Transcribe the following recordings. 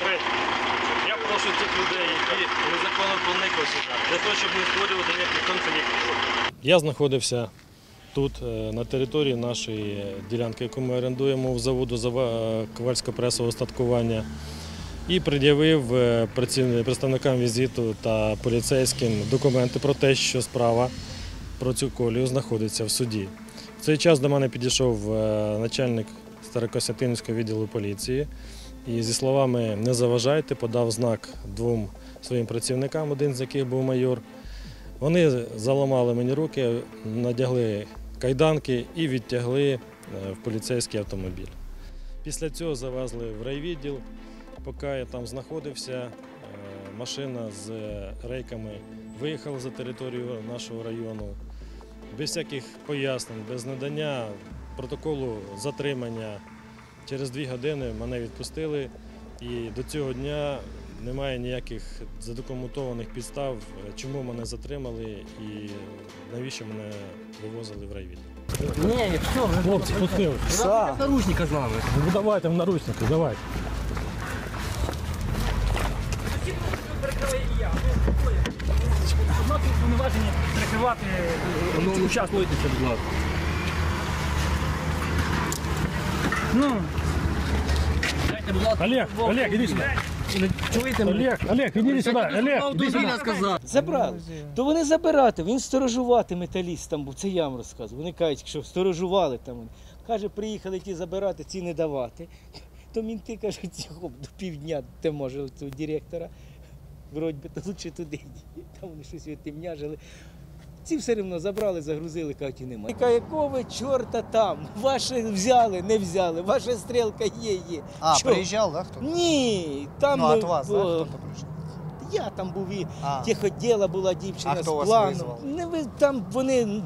Третє. Я прошу тих людей, які незаконно проникли для того, щоб не створювати ніяких конфліктів. Я знаходився тут, е, на території нашої ділянки, яку ми орендуємо в заводу зава- ковальсько-пресового остаткування. І пред'явив е, представникам візиту та поліцейським документи про те, що справа про цю колію знаходиться в суді. В цей час до мене підійшов е, начальник Старокостянтинівського відділу поліції і зі словами не заважайте, подав знак двом своїм працівникам, один з яких був майор. Вони заламали мені руки, надягли кайданки і відтягли е, в поліцейський автомобіль. Після цього завезли в райвідділ. Поки я там знаходився, е, машина з рейками виїхала за територію нашого району. Без всяких пояснень, без надання протоколу затримання. Через дві години мене відпустили, і до цього дня немає ніяких задокументованих підстав, е, чому мене затримали і навіщо мене вивозили в райвідділ. Ні, все, вже Хлопці, пустили. наручника з нами. Ну давайте в наручники, давайте. Однаково повноваження прикривати ну, учаснуйтеся, будь ласка. Ну. Олег, Олег, іди сюди. Чуєте мене? Олег, Олег, іди сюди. Олег, іди сюди. сказав. Забрали. То вони забирати, він сторожувати металіст там був, це я вам розказую. Вони кажуть, що сторожували там. Каже, приїхали ті забирати, ці не давати. То мінти кажуть, цього до півдня те може цього директора. Вроді би, то лучше туди. йди. Там вони щось відтемняжили. Ці все одно забрали, загрузили, кажуть, і немає. Каже, якого ви чорта там? Ваше взяли, не взяли, ваша стрілка є, є. А, Чого? приїжджав, да, хто? Ні, там ну, от е, вас, бо- да, хто приїжджав? я там був і А, Тиходіла була дівчина А з плану. Не ви там вони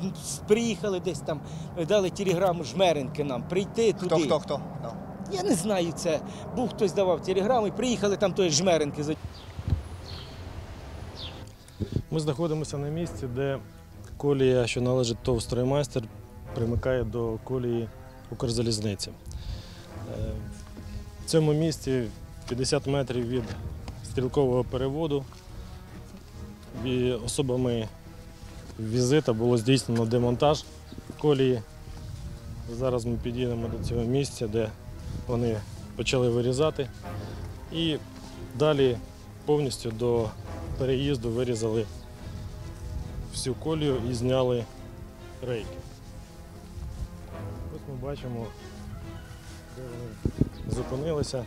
приїхали десь там, дали телеграму жмеренки нам прийти туди. хто, хто, хто? Да. Я не знаю це. Був хтось давав телеграму і приїхали там тої жмеренки. Ми знаходимося на місці, де колія, що належить ТОВ «Строймайстер», примикає до колії Укрзалізниці. Е, В цьому місці 50 метрів від стрілкового переводу особами візита було здійснено демонтаж колії. Зараз ми підійдемо до цього місця, де вони почали вирізати. І далі повністю до переїзду вирізали всю колію і зняли рейки. Ось ми бачимо, де вони зупинилися,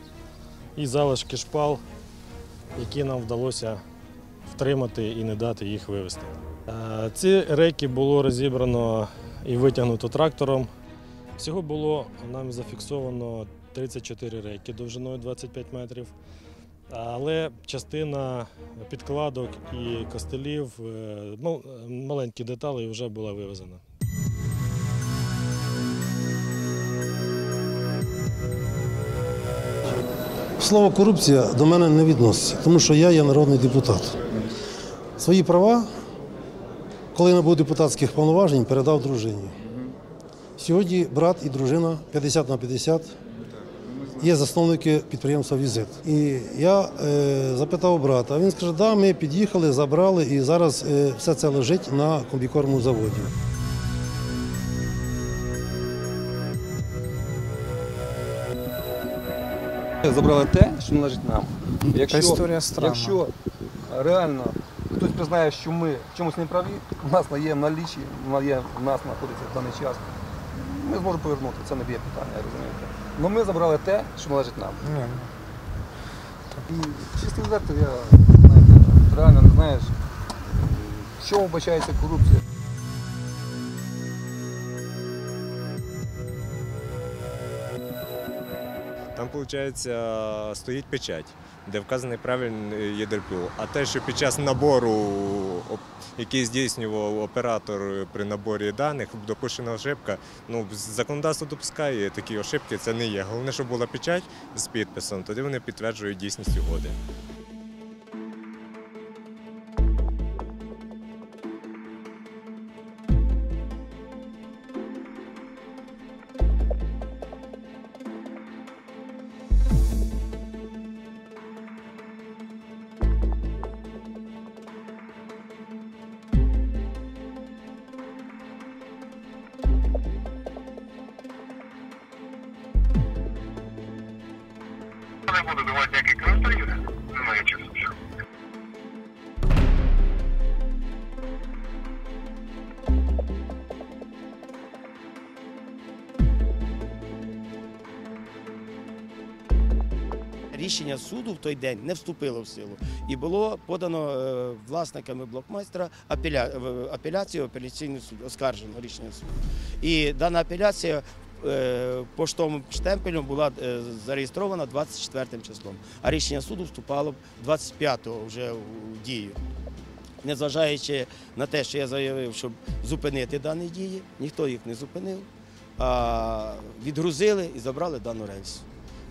і залишки шпал, які нам вдалося втримати і не дати їх вивезти. Е, Ці рейки було розібрано і витягнуто трактором. Всього було нам зафіксовано 34 рейки довжиною 25 метрів. Але частина підкладок і костелів, е, маленькі деталі вже була вивезена. Слово корупція до мене не відноситься, тому що я є народний депутат. Свої права, коли набув депутатських повноважень, передав дружині. Сьогодні брат і дружина 50 на 50 є засновники підприємства Візит. І я е, запитав брата, а він скаже, да, ми під'їхали, забрали, і зараз е, все це лежить на комбікормовому заводі. Забрали те, що належить нам. Якщо, історія странна. якщо реально хтось признає, що ми в чомусь не праві, у нас є в налічі, у нас є, у нас знаходиться в даний час. Ми зможемо повернути, це не б'є питання, розумієте. Але ми забрали те, що належить нам. І чисто відверто, я знаєте, реально не знаєш, в чому вбачається корупція. Там, виходить, стоїть печать, де вказаний правильний ЄДРПУ. А те, що під час набору, який здійснював оператор при наборі даних, допущена ошибка, ну, законодавство допускає такі ошибки, це не є. Головне, щоб була печать з підписом, тоді вони підтверджують дійсність угоди. Буду давати ніяких коментарів. Немає часу. Рішення суду в той день не вступило в силу і було подано е, власниками блокмайстра апеля... в- апеляцію, апеляційний суд, оскаржено рішення суду. І дана апеляція поштовим штемпелем була е, зареєстрована 24 числом, а рішення суду вступало 25-го вже у дію. Незважаючи на те, що я заявив, щоб зупинити дані дії, ніхто їх не зупинив, а відгрузили і забрали дану рельсу.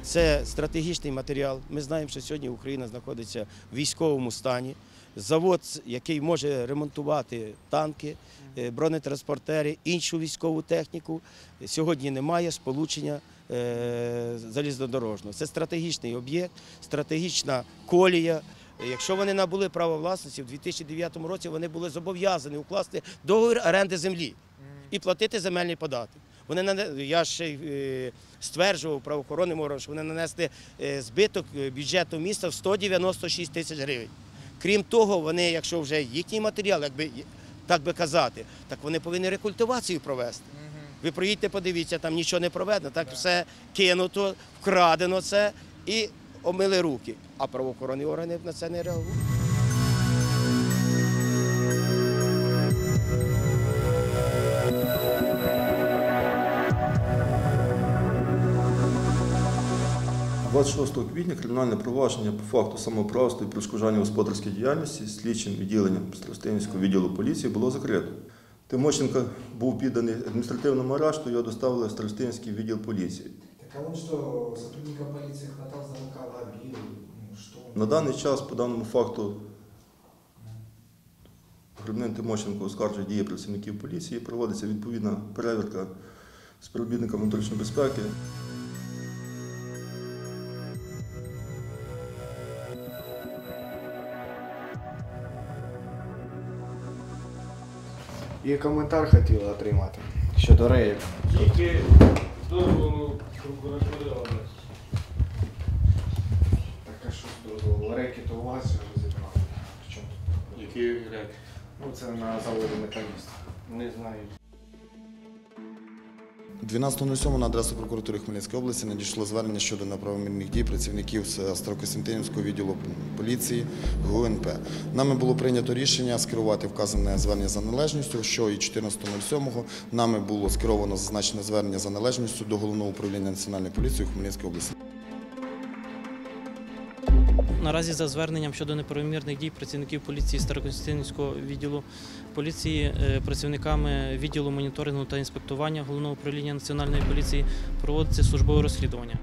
Це стратегічний матеріал. Ми знаємо, що сьогодні Україна знаходиться в військовому стані. Завод, який може ремонтувати танки, е, бронетранспортери, іншу військову техніку, сьогодні немає сполучення е, залізнодорожного. Це стратегічний об'єкт, стратегічна колія. Якщо вони набули право власності, в 2009 році вони були зобов'язані укласти договір оренди землі і платити земельний податок. Вони я ще е, стверджував правоохоронним органам, що вони нанесли збиток бюджету міста в 196 тисяч гривень. Крім того, вони, якщо вже їхній матеріал, якби так би казати, так вони повинні рекультивацію провести. Ви проїдьте, подивіться, там нічого не проведено, так все кинуто, вкрадено це і омили руки. А правоохоронні органи на це не реагують. – 26 квітня кримінальне провадження по факту самоуправства і перешкоджання господарській діяльності слідчим відділенням Старостинського відділу поліції було закрито. Тимощенко був підданий адміністративному арешту, його доставили в Старостинський відділ поліції. Так а он что, сотрудника полиции хватал за рукава, бил? Ну? На даний час по даному факту Грибнин Тимощенко оскаржує дії працівників поліції, проводиться відповідна перевірка співробітника внутрішньої безпеки. І коментар хотіли отримати щодо рейок. Тільки дозволу прокуратури Так а що з дозволу? Реки то у вас розібрали. В чому тут? Які рек? Ну це на заводі металіст. Не знаю. 12.07 на адресу прокуратури Хмельницької області надійшло звернення щодо неправомірних дій працівників Старокостянтинівського відділу поліції ГУНП. Нами було прийнято рішення скерувати вказане звернення за належністю, що і 14.07 нами було скеровано зазначене звернення за належністю до головного управління національної поліції у Хмельницькій області. Наразі за зверненням щодо неправомірних дій працівників поліції Староконстантинівського відділу поліції, е, працівниками відділу моніторингу та інспектування головного управління національної поліції проводиться службове розслідування.